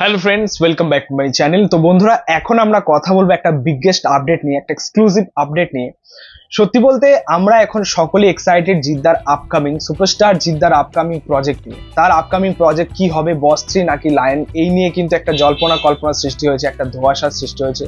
Hello friends welcome back to my channel তো বন্ধুরা, এখন আমরা কথা বলব একটা বিগেস্ট আপডেট নিয়ে, একটা এক্সক্লুসিভ আপডেট নিয়ে। সত্যি বলতে, আমরা এখন সকলেই এক্সাইটেড জিদ্দার আপকামিং সুপারস্টার জিদ্দার আপকামিং প্রজেক্ট নিয়ে। তার আপকামিং প্রজেক্ট কি হবে বস থ্রি নাকি লায়ন এই নিয়ে কিন্তু একটা জল্পনা কল্পনা সৃষ্টি হয়েছে, একটা ধোঁয়াশার সৃষ্টি হয়েছে।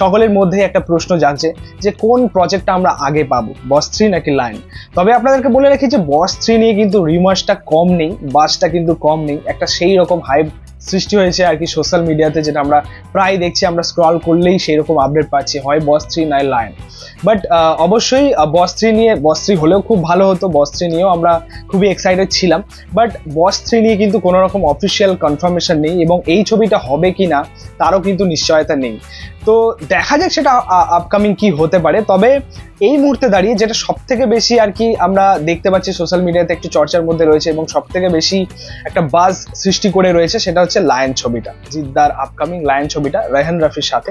সকলের মধ্যে একটা প্রশ্ন জানছে যে, কোন প্রজেক্টটা আমরা আগে পাবো বস থ্রি নাকি লায়ন তবে আপনাদেরকে বলে রাখি যে বস থ্রি নিয়ে কিন্তু রিমার্সটা কম নেই বাসটা কিন্তু কম নেই, একটা সেই রকম হাইপ সৃষ্টি হয়েছে আর কি সোশ্যাল মিডিয়াতে যেটা আমরা প্রায় দেখছি, আমরা স্ক্রল করলেই সেই রকম আপডেট পাচ্ছি। হয় বস থ্রি নয় লায়ন বাট অবশ্যই বস থ্রি নিয়ে বস থ্রি হলেও খুব ভালো হতো বস থ্রি নিয়েও আমরা খুবই এক্সাইটেড ছিলাম। বাট বস থ্রি নিয়ে কিন্তু কোনো রকম অফিসিয়াল কনফার্মেশন নেই এবং এই ছবিটা হবে কি না তারও কিন্তু নিশ্চয়তা নেই। তো দেখা যাক সেটা আপকামিং কি হতে পারে। তবে এই মুহূর্তে দাঁড়িয়ে যেটা সব থেকে বেশি আর কি আমরা দেখতে পাচ্ছি সোশ্যাল মিডিয়াতে একটু চর্চার মধ্যে রয়েছে এবং সব থেকে বেশি একটা বাজ সৃষ্টি করে রয়েছে সেটা হচ্ছে লায়ন ছবিটা, জিদ্দার আপকামিং লায়ন ছবিটা রেহান রাফির সাথে।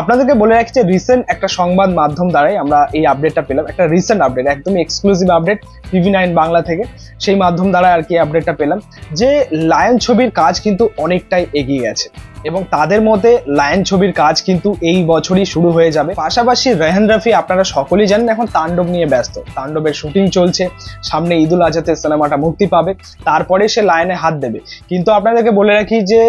আপনাদেরকে বলে রাখি যে রিসেন্ট একটা সংবাদ মাধ্যম দ্বারাই আমরা এই আপডেটটা পেলাম, একটা রিসেন্ট আপডেট একদমই exclusive update TV nine Bangla থেকে। সেই মাধ্যম দ্বারা আর কি আপডেটটা পেলাম। যে লায়ন ছবির কাজ কিন্তু অনেকটাই এগিয়ে গেছে। এবং তাদের মধ্যে লায়ন ছবির কাজ কিন্তু এই বছরই শুরু হয়ে যাবে। পাশাপাশি রেহান রাফি আপনারা সকলেই জানেন এখন তাণ্ডব নিয়ে ব্যস্ত। তাণ্ডবের শুটিং চলছে, সামনে ঈদুল আজহাতে সিনেমাটা মুক্তি পাবে, তারপরে সে লায়নে হাত দেবে। কিন্তু আপনাদেরকে বলে রাখি যে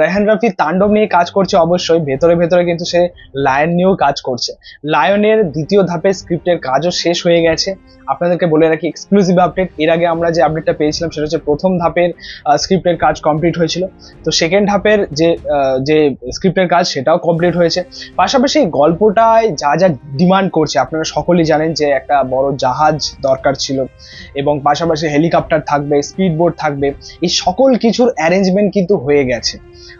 রেহান রাফি তাণ্ডব নিয়ে কাজ করছে অবশ্যই, ভেতরে ভেতরে কিন্তু সে লায়ন নিয়েও কাজ করছে। লায়নের দ্বিতীয় ধাপে স্ক্রিপ্টের কাজও শেষ হয়ে গেছে। আপনাদেরকে বলে রাখি এক্সক্লুসিভ আপডেট এর আগে আমরা যে আপডেটটা পেয়েছিলাম সেটা হচ্ছে প্রথম ধাপের স্ক্রিপ্টের কাজ কমপ্লিট হয়েছিল। তো সেকেন্ড ধাপের যে যে স্ক্রিপ্টের কাজ সেটাও কমপ্লিট হয়েছে। পাশাপাশি গল্পটায় যা যা ডিমান্ড করছে, আপনারা সকলেই জানেন যে একটা বড় জাহাজ দরকার ছিল এবং পাশাপাশি হেলিকপ্টার থাকবে স্পিড বোট থাকবে, এই সকল কিছুর অ্যারেঞ্জমেন্ট কিন্তু হয়ে গেছে।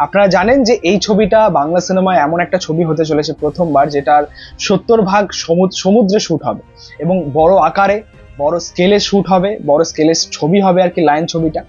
আপনারা জানেন যে এই ছবিটা বাংলা সিনেমায় এমন একটা ছবি হতে চলেছে প্রথমবার, যেটার সত্তর ভাগ সমুদ্র সমুদ্রে শ্যুট হবে এবং বড় আকারে বড় স্কেলে শ্যুট হবে, বড় স্কেলে ছবি হবে আর কি লাইন ছবিটা।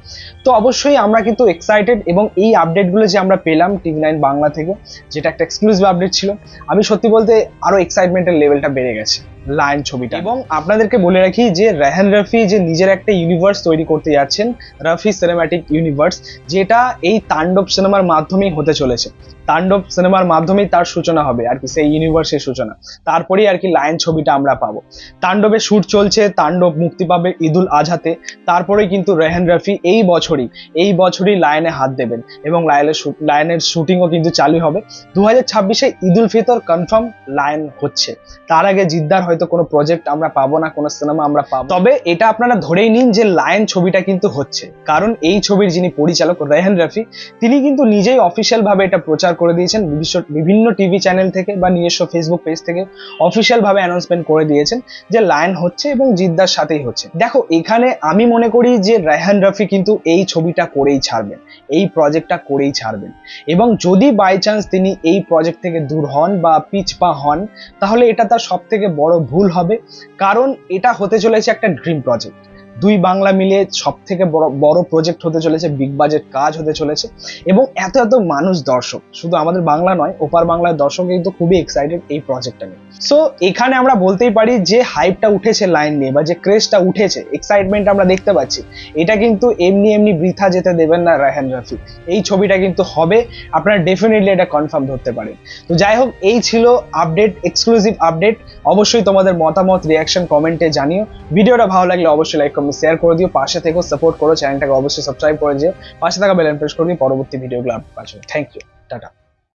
তো অবশ্যই আমরা কিন্তু এক্সাইটেড এবং এই আপডেটগুলো যে আমরা পেলাম টিভি নাইন বাংলা থেকে, যেটা একটা এক্সক্লুসিভ আপডেট ছিল, আমি সত্যি বলতে আরও এক্সাইটমেন্টের লেভেলটা বেড়ে গেছে। লায়ন ছবিটা। এবং আপনাদেরকে বলে রাখি যে রেহান রফি যে নিজের একটা ইউনিভার্স তৈরি করতে যাচ্ছেন রফি সিনেম্যাটিক ইউনিভার্স যেটা এই তাণ্ডব সিনেমার মাধ্যমেই হতে চলেছে। তাণ্ডব সিনেমার মাধ্যমেই তার সূচনা হবে আর কি সেই ইউনিভার্সের সূচনা। তারপরেই আর কি লায়ন ছবিটা আমরা পাবো। তাণ্ডবের শুট চলছে তাণ্ডব মুক্তি পাবে ঈদুল আজহাতে। তারপরেই কিন্তু রেহান রফি এই বছরই এই বছরই লায়নে হাত দেবেন এবং লায়নের লায়নের শুটিংও কিন্তু চালু হবে। দু হাজার ছাব্বিশে ঈদুল ফিতর কনফার্ম লায়ন হচ্ছে। তার আগে জিদ্দার হয়তো কোনো প্রজেক্ট আমরা পাবো না, কোনো সিনেমা আমরা পাবো তবে এটা আপনারা ধরেই নিন যে লায়ন ছবিটা কিন্তু হচ্ছে। কারণ এই ছবির যিনি পরিচালক রেহান রফি, তিনি কিন্তু নিজেই অফিসিয়াল ভাবে এটা প্রচার করে দিয়েছেন। বিভিন্ন- টিভি চ্যানেল থেকে বা নিজস্ব ফেসবুক পেজ থেকে অফিসিয়াল ভাবে অ্যানাউন্সমেন্ট করে দিয়েছেন যে লায়ন হচ্ছে এবং জিদ্দার সাথেই হচ্ছে। দেখো, এখানে আমি মনে করি যে রেহান রফি কিন্তু এই ছবিটা করেই ছাড়বেন, এই প্রজেক্টটা করেই ছাড়বেন। এবং যদি বাই চান্স তিনি এই প্রজেক্ট থেকে দূর হন বা পিছপা হন, তাহলে এটা তার সব থেকে বড় ভুল হবে। কারণ এটা হতে চলেছে একটা ড্রিম প্রজেক্ট দুই বাংলা মিলে সব থেকে বড় বড় প্রজেক্ট হতে চলেছে বিগ বাজেট কাজ হতে চলেছে, এবং এত এত মানুষ দর্শক। শুধু আমাদের বাংলা নয়, ওপার বাংলার দর্শক কিন্তু খুবই এক্সাইটেড এই প্রজেক্টটা নিয়ে। সো এখানে আমরা বলতেই পারি যে হাইপটা উঠেছে লাইন নিয়ে, বা যে ক্রেজটা উঠেছে এক্সাইটমেন্ট আমরা দেখতে পাচ্ছি, এটা কিন্তু এমনি এমনি বৃথা যেতে দেবেন না রায়হান রাফি। এই ছবিটা কিন্তু হবে, আপনারা ডেফিনেটলি এটা কনফার্ম ধরতে পারেন। তো যাই হোক, এই ছিল আপডেট এক্সক্লুসিভ আপডেট অবশ্যই তোমাদের মতামত রিয়াকশন কমেন্টে জানিও। ভিডিওটা ভালো লাগলে অবশ্যই লাইক কমেন্ট শেয়ার করে দিও, পাশে থেকেও সাপোর্ট করো চ্যানেলটাকে অবশ্যই সাবস্ক্রাইব করে দিও পাশে থাকা বেল প্রেস করে দিও পরবর্তী ভিডিওগুলো আপনার কাছে থ্যাংক ইউ টাটা